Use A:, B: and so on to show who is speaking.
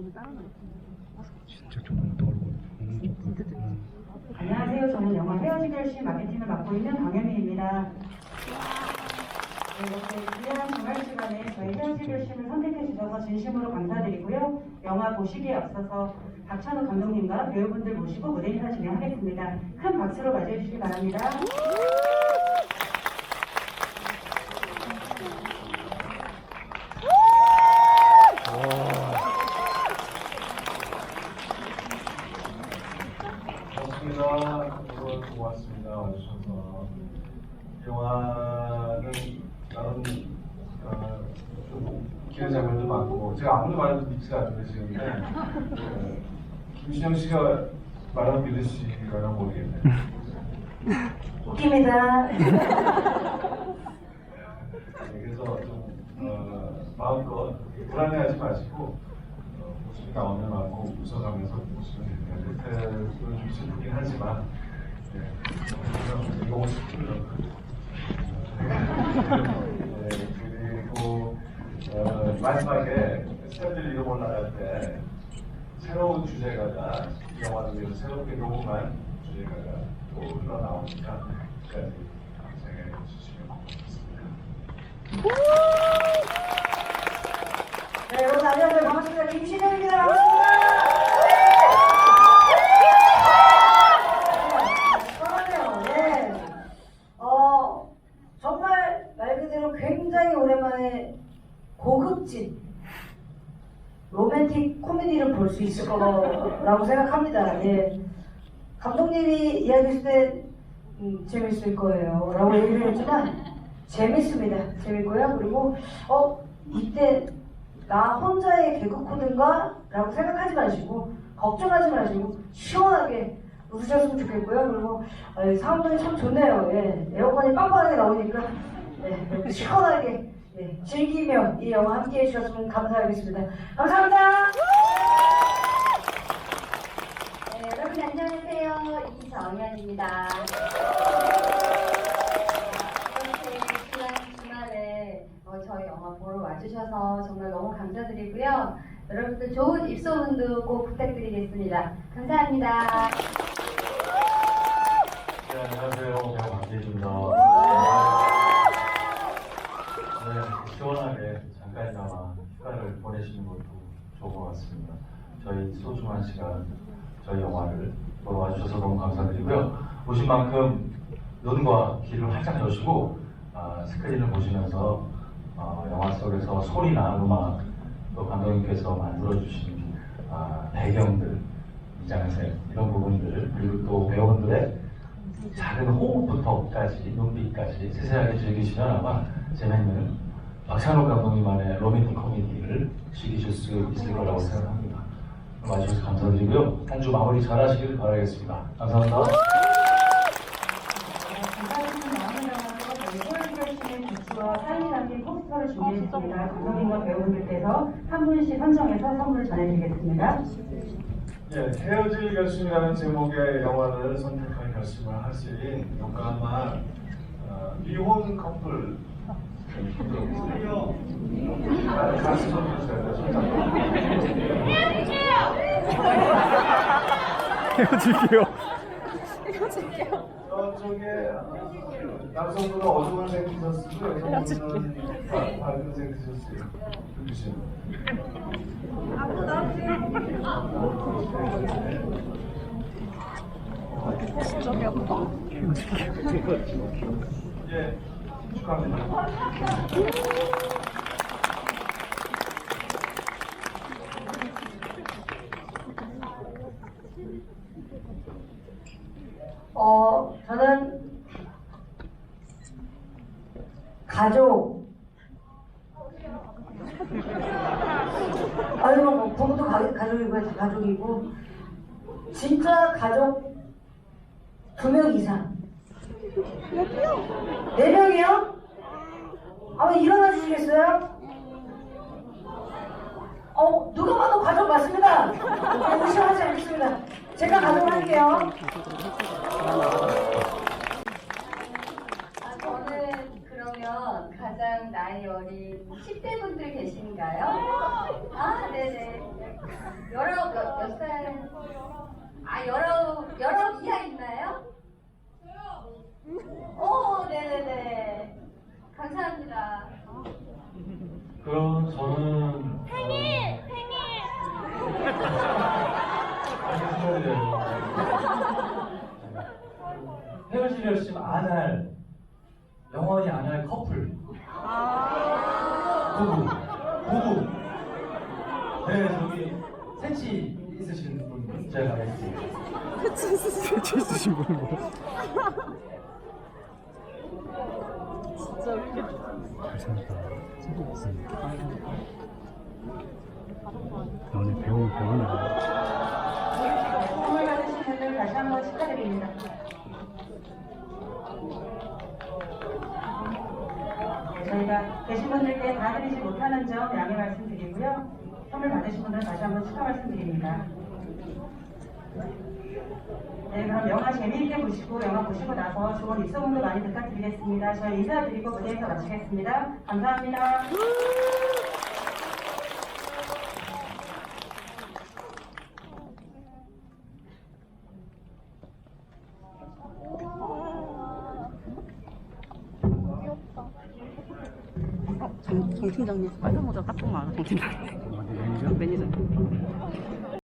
A: 진짜 조금 더 얼굴.
B: 안녕하세요. 저는 영화 헤어지기 열심 마케팅을 맡고 있는 강현미입니다. 네, 이렇게 귀한 주말 시간에 저희 헤어지기 열심을 선택해 주셔서 진심으로 감사드리고요. 영화 보시기에 앞서서 박찬호 감독님과 배우분들 모시고 무대 인사 진행하겠습니다. 큰 박수로 맞이해 주시기 바랍니다.
C: 여러분 고맙습니다. 와주셔서. 이 영화는 나름 어, 좀 기회 장면도 많고 제가 아무리 말해도 믿지가 않으시는데 네, 김신영 씨가 말하면 믿으시려나 모르겠네요.
B: 웃깁니다.
C: 네, 그래서 좀 어, 마음껏 불안해하지 마시고 어, 모습이 나오는 마음껏 웃어가면서 보시면 됩니다. 끝을 좀 슬프긴 하지만 네. 네, 그리고 어, 마지막에 스태프들이 이름 올라갈 때 새로운 주제가가 이 영화를 위해서 새롭게 녹음한 주제가가 또 흘러나오니까 끝까지 생각해 주시면 고맙습니다.
B: 네, 여러분 안녕하세요. 반갑습니다. 김신영입니다. 반갑습니다. 그러네요. 네. 어, 정말 말 그대로 굉장히 오랜만에 고급진 로맨틱 코미디를 볼 수 있을 거라고 생각합니다. 예. 감독님이 이야기했을 때 음, 재밌을 거예요. 라고 얘기를 했지만 재밌습니다. 재밌고요. 그리고 어 이때 나 혼자의 개그 코드인가? 라고 생각하지 마시고 걱정하지 마시고 시원하게 웃으셨으면 좋겠고요. 그리고 어, 상황이 참 좋네요. 예. 에어컨이 빵빵하게 나오니까 예, 시원하게 예, 즐기며 이 영화 함께 해주셨으면 감사하겠습니다. 감사합니다.
D: 네, 여러분 안녕하세요. 이정현입니다. 이렇게 귀한 주말에 어, 저희 영화 보러 와주셔서 정말 너무 감사드리고요. 여러분들 좋은 입소문도 꼭 부탁드리겠습니다. 감사합니다.
E: 네, 안녕하세요. 배우 박재입니다. 시원하게 잠깐이나마 휴가를 보내시는 것도 좋은 것 같습니다. 저희 소중한 시간, 저희 영화를 보러 와주셔서 너무 감사드리고요. 오신 만큼 눈과 귀를 활짝 여시고 아, 스크린을 보시면서 어, 영화 속에서 소리나 음악 또 감독님께서 만들어주신 아, 배경들, 이장색 이런 부분들 그리고 또 배우분들의 작은 호흡부터까지 눈빛까지 세세하게 즐기시면 아마 재밌는 박찬호 감독님만의 로맨틱 코미디를 즐기실 수 있을 거라고 생각합니다. 와주셔서 감사드리고요. 한 주 마무리 잘 하시길 바라겠습니다. 감사합니다.
B: 감사합니다. 나오는 영화로 저희 소울스레시의 굿즈와 사인이 담긴 포스터를 준비했습니다. 감독님과 배우분들께서 한 분씩 선정해서 선물을 전해드리겠습니다.
C: 예, 헤어질 결심이라는 제목의 영화를 선택할 결심을 하신 용감한 어, 미혼 커플
A: 헤어질게요.
C: 저쪽에 어, 남성분은 어두운 색 티셔츠고 여성분은 바- 밝은 색 티셔츠 입으신 예, 축하합니다.
B: 어, 저는 가족. 아유, 뭐, 부부도 가, 가족이고, 다 가족이고. 진짜 가족 두 명 이상. 네 명이요? 한번 일어나 주시겠어요? 어, 누가 봐도 가족 맞습니다. 네, 의심하지 않겠습니다. 제가 가족을 할게요.
D: 아, 저는 그러면 가장 나이 어린 10대 분들 계신가요? 아, 네네. 여러 몇, 몇 살? 아 여러 여러 이하 있나요? 오 네네네 감사합니다.
E: 그럼 저는 생일 생일 축하드려요. 헤어질 결심 안할 영원히 안 할 커플. 부부. 부부. 네 저기 새치 있으신 분 제가 가겠습니다.
A: 세치 있으신 분은 뭐? 잘생겼다. 너네 배우 배우네.
F: 선물 받으신 분들 다시 한번 축하드립니다. 네, 저희가 계신 분들께 다 드리지 못하는 점 양해 말씀드리고요. 선물 받으신 분들 다시 한번 축하 말씀드립니다. 네, 그럼 영화 재미있게 보시고 영화 보시고 나서 좋은 입소문도 많이 부탁드리겠습니다. 저희 인사드리고 무대에서 마치겠습니다. 감사합니다.
G: 정, 정 팀장님. 빨간 모자 딱 보면 알아 정 팀장님.
A: 매니저?
G: 매니저